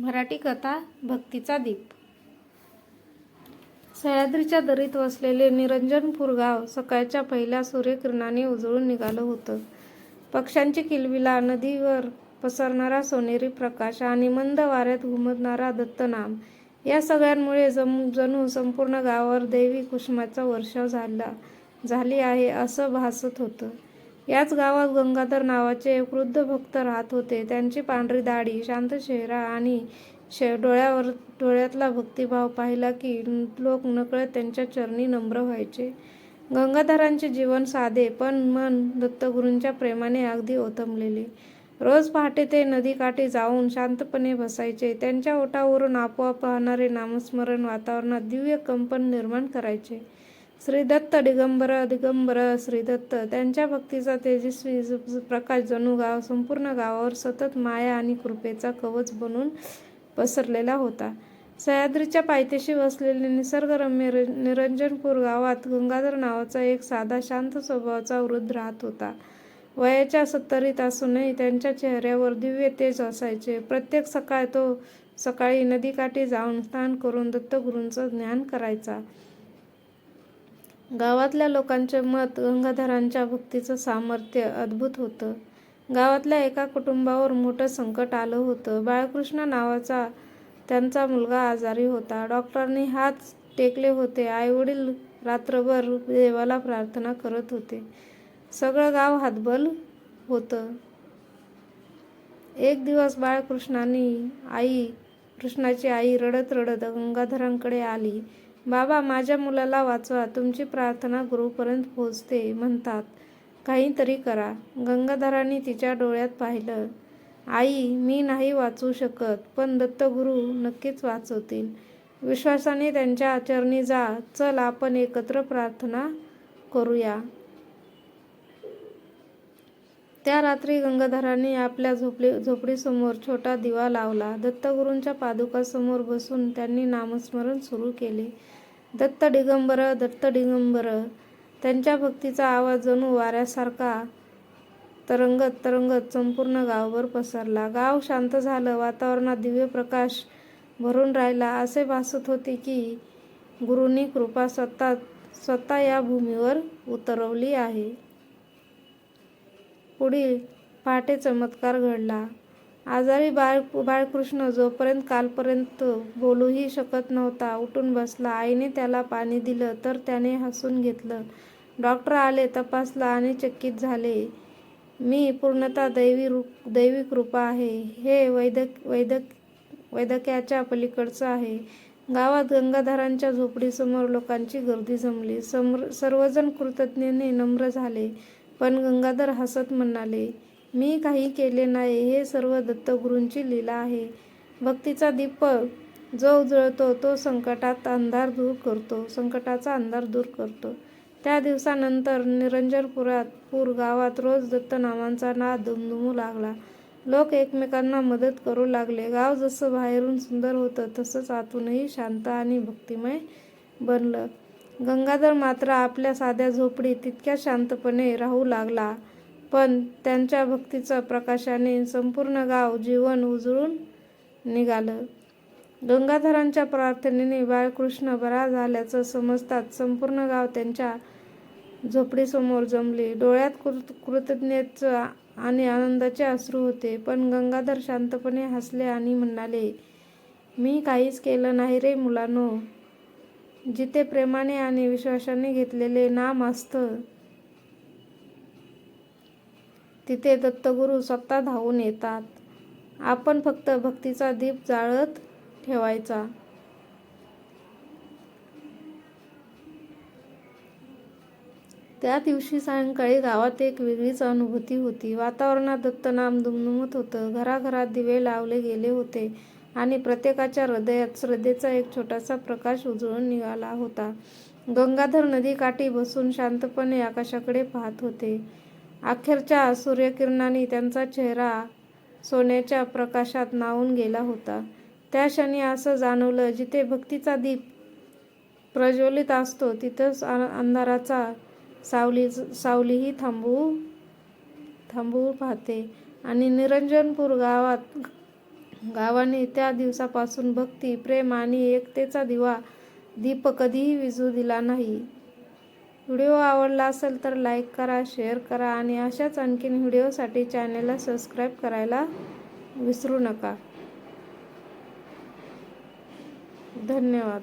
मराठी कथा भक्तीचा दीप. सह्याद्रीच्या दरीत वसलेले निरंजनपूर गाव सकाळच्या पहिल्या सूर्यकिरणाने उजळून निघालं होतं. पक्ष्यांची किलबिला नदीवर पसरणारा सोनेरी प्रकाश आणि मंद वाऱ्यात घुमतणारा दत्तनाम या सगळ्यांमुळे जम जणू संपूर्ण गावावर देवी कुसुमाचा वर्षाव झाला झाली आहे असं भासत होतं. याच गावात गंगाधर नावाचे एक वृद्ध भक्त राहत होते. त्यांची पांढरी दाढी शांत चेहरा आणि शे डोळ्यावर डोळ्यातला भक्तिभाव पाहिला की लोक नकळत त्यांच्या चरणी नम्र व्हायचे. गंगाधरांचे जीवन साधे पण मन दत्तगुरूंच्या प्रेमाने अगदी ओतमलेले. रोज पहाटे ते नदीकाठी जाऊन शांतपणे बसायचे. त्यांच्या ओठावरून आपोआप पाहणारे नामस्मरण वातावरणात दिव्य कंपन निर्माण करायचे. श्री दत्त दिगंबर दिगंबर श्री दत्त त्यांच्या भक्तीचा तेजस्वी प्रकाश जणू गाव संपूर्ण गावावर सतत माया आणि कृपेचा कवच बनून पसरलेला होता. सह्याद्रीच्या पायथ्याशी वसलेले निसर्गरम्य र- निरंजनपूर गावात गंगाधर नावाचा एक साधा शांत स्वभावाचा वृद्ध राहत होता. वयाच्या सत्तरीत असूनही त्यांच्या चेहऱ्यावर दिव्य तेज असायचे. प्रत्येक सकाळ तो सकाळी नदीकाठी जाऊन स्नान करून दत्तगुरूंचं ज्ञान करायचा. गावातल्या लोकांचे मत गंगाधरांच्या भक्तीचं सामर्थ्य अद्भुत होतं. गावातल्या एका कुटुंबावर मोठं संकट आलं होतं. बाळकृष्ण नावाचा त्यांचा मुलगा आजारी होता. डॉक्टरांनी हात टेकले होते. आईवडील रात्रभर देवाला प्रार्थना करत होते. सगळं गाव हातबल होतं. एक दिवस बाळकृष्णानी आई कृष्णाची आई रडत रडत गंगाधरांकडे आली. बाबा माझ्या मुलाला वाचवा. तुमची प्रार्थना गुरुपर्यंत पोहोचते म्हणतात. काहीतरी करा. गंगाधरांनी तिच्या डोळ्यात पाहिलं. आई मी नाही वाचू शकत पण दत्तगुरू नक्कीच वाचवतील. विश्वासाने त्यांच्या आचरणी जा. चल आपण एकत्र प्रार्थना करूया. त्या रात्री गंगाधरांनी आपल्या झोपडी झोपडीसमोर छोटा दिवा लावला. दत्तगुरूंच्या पादुकासमोर बसून त्यांनी नामस्मरण सुरू केले. दत्त दिगंबर दत्त दिगंबर. त्यांच्या भक्तीचा आवाज जणू वाऱ्यासारखा तरंगत तरंगत संपूर्ण गावभर पसरला. गाव शांत झालं वातावरणात दिव्य प्रकाश भरून राहिला. असे भासत होते की गुरुनी कृपा स्वतः स्वतः या भूमीवर उतरवली आहे. पुढील पहाटे चमत्कार घडला. आजारी बाळ बाळकृष्ण जोपर्यंत कालपर्यंत बोलूही शकत नव्हता उठून बसला. आईने त्याला पाणी दिलं तर त्याने हसून घेतलं. डॉक्टर आले तपासला आणि चकित झाले. मी पूर्णतः दैवी रूप दैवी कृपा आहे. हे वैद्यक वैद्यक वैद्यकाच्या पलीकडचं आहे. गावात गंगाधरांच्या झोपडीसमोर लोकांची गर्दी जमली. समर सर्वजण कृतज्ञेने नम्र झाले. पण गंगाधर हसत म्हणाले मी काही केले नाही हे सर्व दत्तगुरूंची लीला आहे. भक्तीचा दीपक जो उजळतो तो संकटात अंधार दूर करतो संकटाचा अंधार दूर करतो. त्या दिवसानंतर निरंजनपुरात पूर गावात रोज दत्तनामांचा नाद दुमदुमू लागला. लोक एकमेकांना मदत करू लागले. गाव जसं बाहेरून सुंदर होतं तसंच आतूनही शांत आणि भक्तिमय बनलं. गंगाधर मात्र आपल्या साध्या झोपडीत तितक्या शांतपणे राहू लागला. पण त्यांच्या भक्तीच्या प्रकाशाने संपूर्ण गाव जीवन उजळून निघालं. गंगाधरांच्या प्रार्थनेने बाळकृष्ण बरा झाल्याचं समजतात संपूर्ण गाव त्यांच्या झोपडीसमोर जमले. डोळ्यात कृत कृतज्ञतेचं आणि आनंदाचे अश्रू होते पण गंगाधर शांतपणे हसले आणि म्हणाले मी काहीच केलं नाही रे मुलांनो. जिथे प्रेमाने आणि विश्वासाने घेतलेले नाम असतं तिथे दत्तगुरू स्वतः धावून येतात. आपण फक्त भक्तीचा दीप जाळत ठेवायचा. त्या दिवशी सायंकाळी गावात एक वेगळीच अनुभूती होती. वातावरणात दत्तनाम दुमदुमत होतं. घराघरात दिवे लावले गेले होते आणि प्रत्येकाच्या हृदयात श्रद्धेचा एक छोटासा प्रकाश उजळून निघाला होता. गंगाधर नदीकाठी बसून शांतपणे आकाशाकडे पाहत होते. अखेरच्या सूर्यकिरणांनी त्यांचा चेहरा सोन्याच्या प्रकाशात नावून गेला होता. त्या क्षणी असं जाणवलं जिथे भक्तीचा दीप प्रज्वलित असतो तिथंच अंधाराचा सावली सावलीही थांबवू थांबवू पाहते. आणि निरंजनपूर गावात गावाने त्या दिवसापासून भक्ती प्रेम आणि एकतेचा दिवा दीप कधीही विजू दिला नाही. व्हिडिओ आवडला असेल तर लाईक करा शेअर करा आणि अशाच आणखीन व्हिडिओसाठी चॅनलला सबस्क्राईब करायला विसरू नका. धन्यवाद.